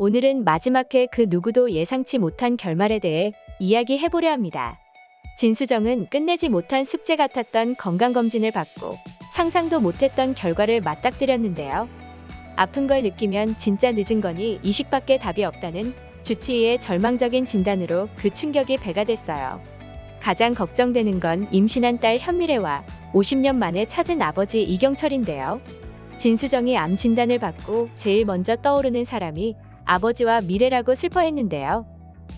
오늘은 마지막 회 그 누구도 예상치 못한 결말에 대해 이야기해보려 합니다. 진수정은 끝내지 못한 숙제 같았던 건강검진을 받고 상상도 못했던 결과를 맞닥뜨렸는데요. 아픈 걸 느끼면 진짜 늦은 거니 이식밖에 답이 없다는 주치의의 절망적인 진단으로 그 충격이 배가 됐어요. 가장 걱정되는 건 임신한 딸 현미래와 50년 만에 찾은 아버지 이경철인데요. 진수정이 암 진단을 받고 제일 먼저 떠오르는 사람이 아버지와 미래라고 슬퍼했는데요.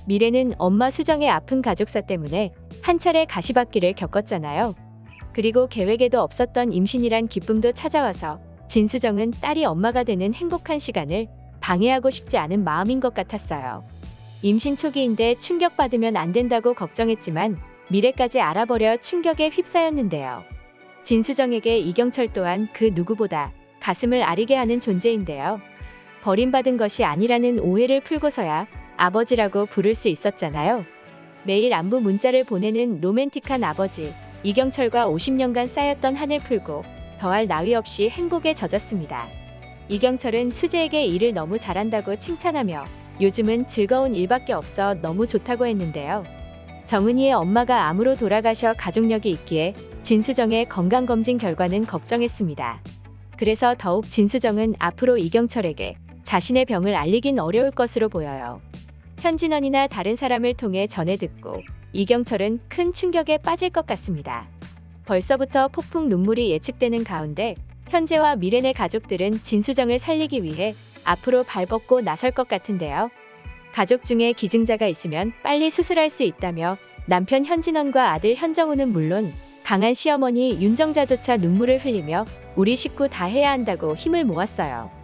미래는 엄마 수정의 아픈 가족사 때문에 한 차례 가시밭길을 겪었잖아요. 그리고 계획에도 없었던 임신이란 기쁨도 찾아와서 진수정은 딸이 엄마가 되는 행복한 시간을 방해하고 싶지 않은 마음인 것 같았어요. 임신 초기인데 충격받으면 안 된다고 걱정했지만 미래까지 알아버려 충격에 휩싸였는데요. 진수정에게 이경철 또한 그 누구보다 가슴을 아리게 하는 존재인데요. 버림받은 것이 아니라는 오해를 풀고서야 아버지라고 부를 수 있었잖아요. 매일 안부 문자를 보내는 로맨틱한 아버지 이경철과 50년간 쌓였던 한을 풀고 더할 나위 없이 행복에 젖었습니다. 이경철은 수재에게 일을 너무 잘한다고 칭찬하며 요즘은 즐거운 일밖에 없어 너무 좋다고 했는데요. 정은이의 엄마가 암으로 돌아가셔 가족력이 있기에 진수정의 건강검진 결과는 걱정했습니다. 그래서 더욱 진수정은 앞으로 이경철에게 자신의 병을 알리긴 어려울 것으로 보여요. 현진원이나 다른 사람을 통해 전해 듣고 이경철은 큰 충격에 빠질 것 같습니다. 벌써부터 폭풍 눈물이 예측되는 가운데 현재와 미래의 가족들은 진수정을 살리기 위해 앞으로 발벗고 나설 것 같은데요. 가족 중에 기증자가 있으면 빨리 수술할 수 있다며 남편 현진원과 아들 현정우는 물론 강한 시어머니 윤정자조차 눈물을 흘리며 우리 식구 다 해야 한다고 힘을 모았어요.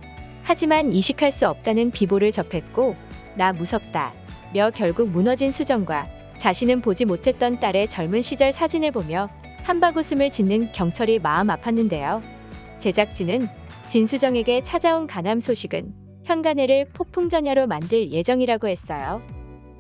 하지만 이식할 수 없다는 비보를 접했고 나 무섭다. 며 결국 무너진 수정과 자신은 보지 못했던 딸의 젊은 시절 사진을 보며 한바구음을 짓는 경철이 마음 아팠는데요. 제작진은 진수정에게 찾아온 간암 소식은 현관애를 폭풍전야로 만들 예정이라고 했어요.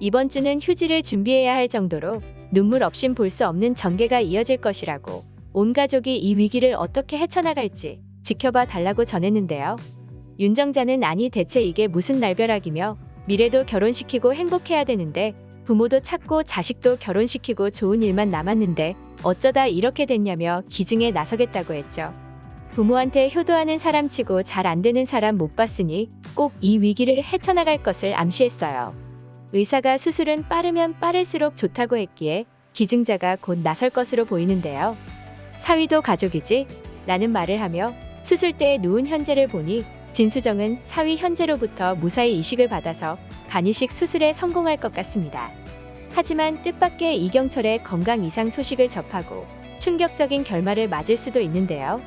이번 주는 휴지를 준비해야 할 정도로 눈물 없인 볼 수 없는 전개가 이어질 것이라고 온 가족이 이 위기를 어떻게 헤쳐나갈지 지켜봐 달라고 전했는데요. 윤정자는 아니 대체 이게 무슨 날벼락이며 미래도 결혼시키고 행복해야 되는데 부모도 찾고 자식도 결혼시키고 좋은 일만 남았는데 어쩌다 이렇게 됐냐며 기증에 나서겠다고 했죠. 부모한테 효도하는 사람 치고 잘 안 되는 사람 못 봤으니 꼭 이 위기를 헤쳐나갈 것을 암시했어요. 의사가 수술은 빠르면 빠를수록 좋다고 했기에 기증자가 곧 나설 것으로 보이는데요. 사위도 가족이지? 라는 말을 하며 수술대에 누운 현재를 보니 진수정은 사위 현재로부터 무사히 이식을 받아서 간이식 수술에 성공할 것 같습니다. 하지만 뜻밖의 이경철의 건강 이상 소식을 접하고 충격적인 결말을 맞을 수도 있는데요.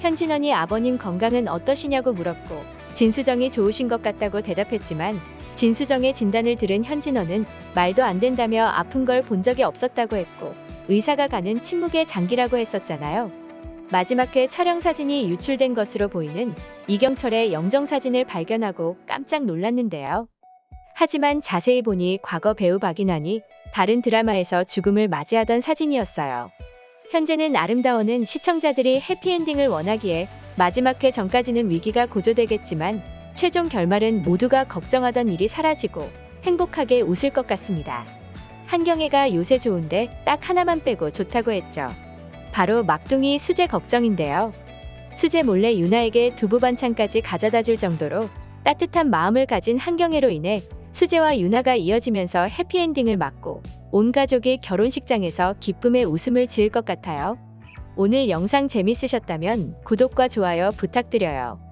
현진원이 아버님 건강은 어떠시냐고 물었고 진수정이 좋으신 것 같다고 대답했지만 진수정의 진단을 들은 현진원은 말도 안 된다며 아픈 걸 본 적이 없었다고 했고 의사가 가는 침묵의 장기라고 했었잖아요. 마지막 회 촬영 사진이 유출된 것으로 보이는 이경철의 영정 사진을 발견하고 깜짝 놀랐는데요. 하지만 자세히 보니 과거 배우 박인환이 다른 드라마에서 죽음을 맞이하던 사진이었어요. 현재는 아름다워는 시청자들이 해피엔딩을 원하기에 마지막 회 전까지는 위기가 고조되겠지만 최종 결말은 모두가 걱정하던 일이 사라지고 행복하게 웃을 것 같습니다. 한경애가 요새 좋은데 딱 하나만 빼고 좋다고 했죠. 바로 막둥이 수제 걱정인데요. 수제 몰래 유나에게 두부 반찬까지 가져다 줄 정도로 따뜻한 마음을 가진 한경애로 인해 수제와 유나가 이어지면서 해피엔딩을 맞고 온 가족이 결혼식장에서 기쁨의 웃음을 지을 것 같아요. 오늘 영상 재밌으셨다면 구독과 좋아요 부탁드려요.